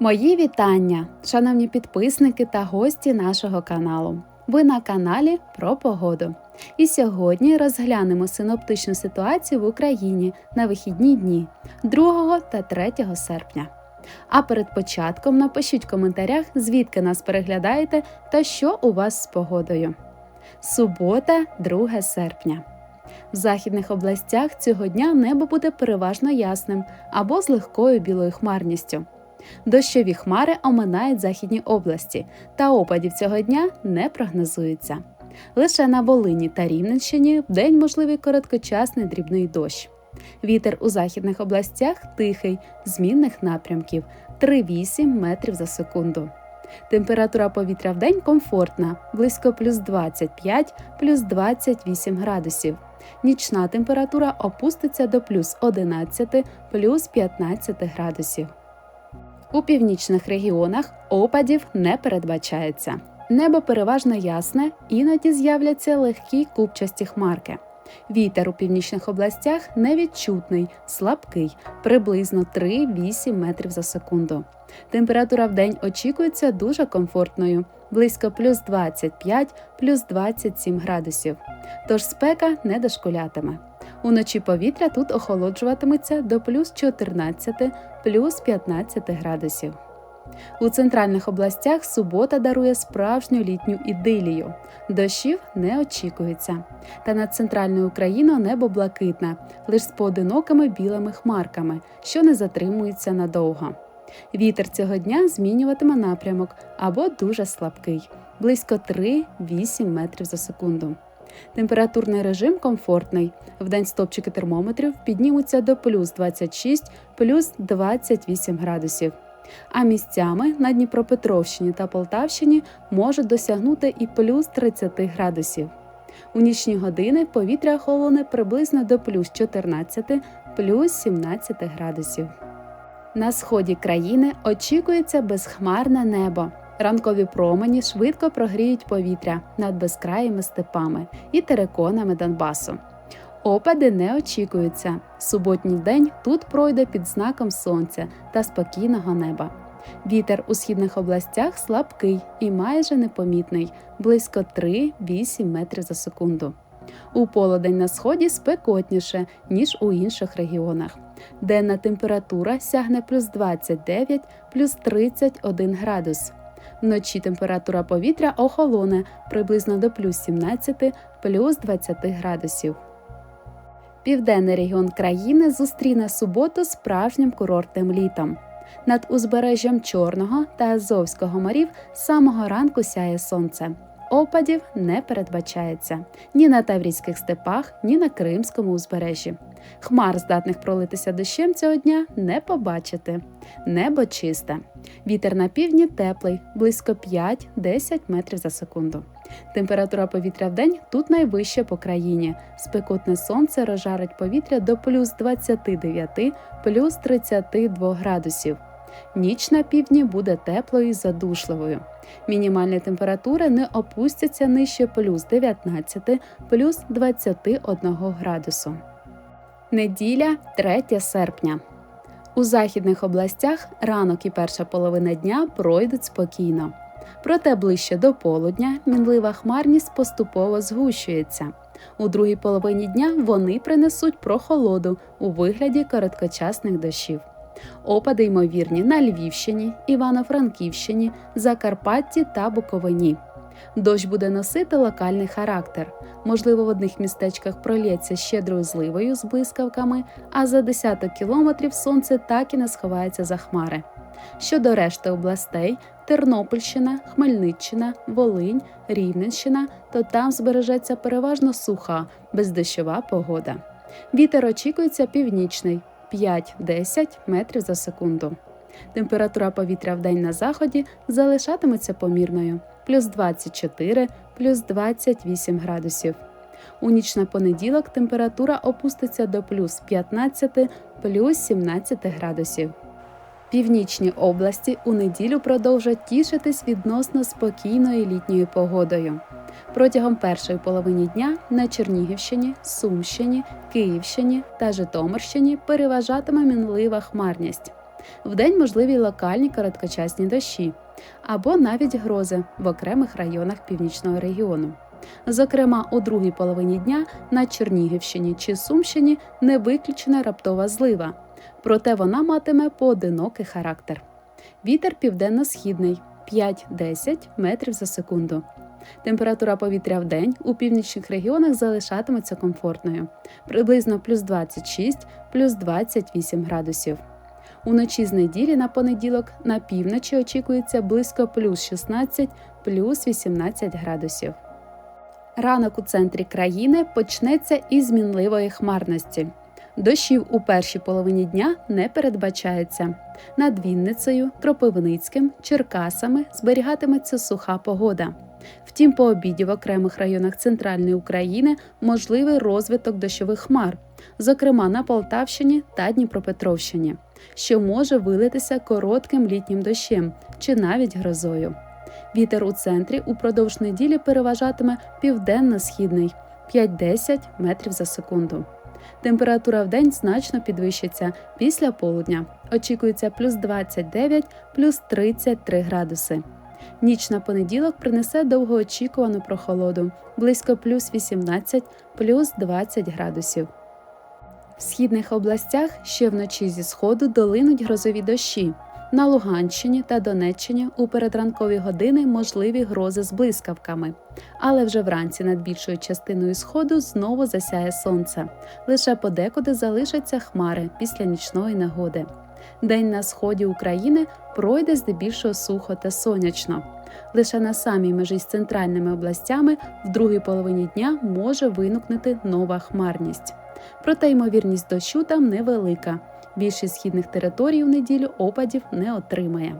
Мої вітання, шановні підписники та гості нашого каналу. Ви на каналі про погоду. І сьогодні розглянемо синоптичну ситуацію в Україні на вихідні дні 2 та 3 серпня. А перед початком напишіть в коментарях, звідки нас переглядаєте та що у вас з погодою. Субота, 2 серпня. В західних областях цього дня небо буде переважно ясним або з легкою білою хмарністю. Дощові хмари оминають західні області, та опадів цього дня не прогнозується. Лише на Волині та Рівненщині в день можливий короткочасний дрібний дощ. Вітер у західних областях тихий, змінних напрямків 3-8 метрів за секунду. Температура повітря в день комфортна, близько плюс 25, плюс 28 градусів. Нічна температура опуститься до плюс 11, плюс 15 градусів. У північних регіонах опадів не передбачається. Небо переважно ясне, іноді з'являться легкі купчасті хмарки. Вітер у північних областях невідчутний, слабкий, приблизно 3-8 метрів за секунду. Температура в день очікується дуже комфортною, близько плюс 25, плюс 27 градусів. Тож спека не дошкулятиме. Уночі повітря тут охолоджуватиметься до плюс 14, плюс 15 градусів. У центральних областях субота дарує справжню літню ідилію. Дощів не очікується. Та над центральною Україною небо блакитне, лише з поодинокими білими хмарками, що не затримуються надовго. Вітер цього дня змінюватиме напрямок або дуже слабкий, близько 3-8 метрів за секунду. Температурний режим комфортний. Вдень стопчики термометрів піднімуться до плюс 26, плюс 28 градусів. А місцями на Дніпропетровщині та Полтавщині можуть досягнути і плюс 30 градусів. У нічні години повітря холоне приблизно до плюс 14, плюс 17 градусів. На сході країни очікується безхмарне небо. Ранкові промені швидко прогріють повітря над безкраїми степами і териконами Донбасу. Опади не очікуються. Суботній день тут пройде під знаком сонця та спокійного неба. Вітер у східних областях слабкий і майже непомітний, близько 3-8 метрів за секунду. У полудень на сході спекотніше, ніж у інших регіонах. Денна температура сягне плюс 29, плюс 31 градус. Вночі температура повітря охолоне приблизно до плюс 17, плюс 20 градусів. Південний регіон країни зустріне суботу справжнім курортним літом. Над узбережжям Чорного та Азовського морів з самого ранку сяє сонце. Опадів не передбачається ні на Таврійських степах, ні на Кримському узбережжі. Хмар, здатних пролитися дощем цього дня, не побачити. Небо чисте. Вітер на півдні теплий, близько 5-10 метрів за секунду. Температура повітря в день тут найвища по країні. Спекотне сонце розжарить повітря до плюс 29, плюс 32 градусів. Ніч на півдні буде теплою і задушливою. Мінімальні температури не опустяться нижче плюс 19, плюс 21 градусу. Неділя 3 серпня. У західних областях ранок і перша половина дня пройдуть спокійно. Проте ближче до полудня мінлива хмарність поступово згущується. У другій половині дня вони принесуть прохолоду у вигляді короткочасних дощів. Опади ймовірні на Львівщині, Івано-Франківщині, Закарпатті та Буковині. Дощ буде носити локальний характер. Можливо, в одних містечках пролється щедрою зливою з блискавками, а за десяток кілометрів сонце так і не сховається за хмари. Щодо решти областей Тернопільщина, Хмельниччина, Волинь, Рівненщина, то там збережеться переважно суха, бездощова погода. Вітер очікується північний 5-10 метрів за секунду. Температура повітря в день на заході залишатиметься помірною плюс 24, плюс 28 градусів. У ніч на понеділок температура опуститься до плюс 15, плюс 17 градусів. Північні області у неділю продовжать тішитись відносно спокійною літньою погодою. Протягом першої половини дня на Чернігівщині, Сумщині, Київщині та Житомирщині переважатиме мінлива хмарність. Вдень можливі локальні короткочасні дощі або навіть грози в окремих районах північного регіону. Зокрема, у другій половині дня на Чернігівщині чи Сумщині не виключена раптова злива, проте вона матиме поодинокий характер. Вітер південно-східний 5-10 метрів за секунду. Температура повітря в день у північних регіонах залишатиметься комфортною приблизно плюс 26, плюс 28 градусів. Уночі з неділі на понеділок на півночі очікується близько плюс 16, плюс 18 градусів. Ранок у центрі країни почнеться із змінливої хмарності. Дощів у першій половині дня не передбачається. Над Вінницею, Кропивницьким, Черкасами зберігатиметься суха погода. Втім, по обіді в окремих районах центральної України можливий розвиток дощових хмар, зокрема на Полтавщині та Дніпропетровщині, що може вилитися коротким літнім дощем чи навіть грозою. Вітер у центрі упродовж неділі переважатиме південно-східний 5-10 метрів за секунду. Температура в день значно підвищиться після полудня. Очікується плюс 29, плюс 33 градуси. Ніч на понеділок принесе довгоочікувану прохолоду близько плюс 18, плюс 20 градусів. В східних областях ще вночі зі сходу долинуть грозові дощі. На Луганщині та Донеччині у передранкові години можливі грози з блискавками, але вже вранці над більшою частиною сходу знову засяє сонце. Лише подекуди залишаться хмари після нічної негоди. День на сході України пройде здебільшого сухо та сонячно. Лише на самій межі з центральними областями в другій половині дня може виникнути нова хмарність. Проте ймовірність дощу там невелика. Більшість східних територій в неділю опадів не отримає.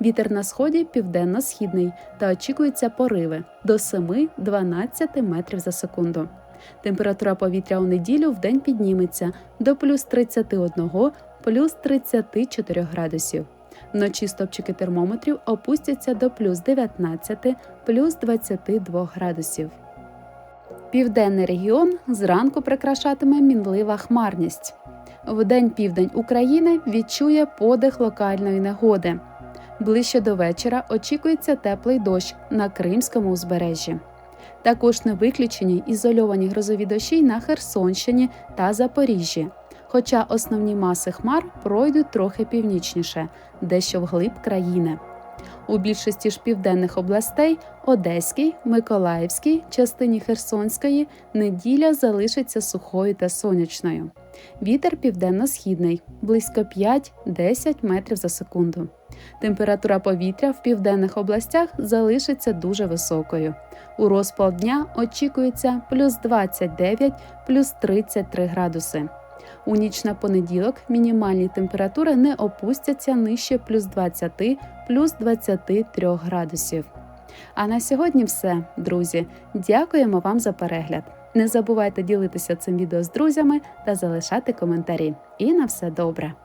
Вітер на сході південно-східний та очікуються пориви до 7-12 метрів за секунду. Температура повітря у неділю в день підніметься до плюс 31, плюс 34 градусів. Вночі стопчики термометрів опустяться до плюс 19, плюс 22 градусів. Південний регіон зранку прикрашатиме мінлива хмарність. Вдень південь України відчує подих локальної негоди. Ближче до вечора очікується теплий дощ на Кримському узбережжі. Також не виключені ізольовані грозові дощі на Херсонщині та Запоріжжі. Хоча основні маси хмар пройдуть трохи північніше, дещо вглиб країни. У більшості ж південних областей Одеській, Миколаївській, частині Херсонської неділя залишиться сухою та сонячною. Вітер південно-східний близько 5-10 метрів за секунду. Температура повітря в південних областях залишиться дуже високою. У розпал дня очікується плюс 29, плюс 33 градуси. У ніч на понеділок мінімальні температури не опустяться нижче плюс 20, плюс 23 градусів. А на сьогодні все, друзі. Дякуємо вам за перегляд. Не забувайте ділитися цим відео з друзями та залишати коментарі. І на все добре!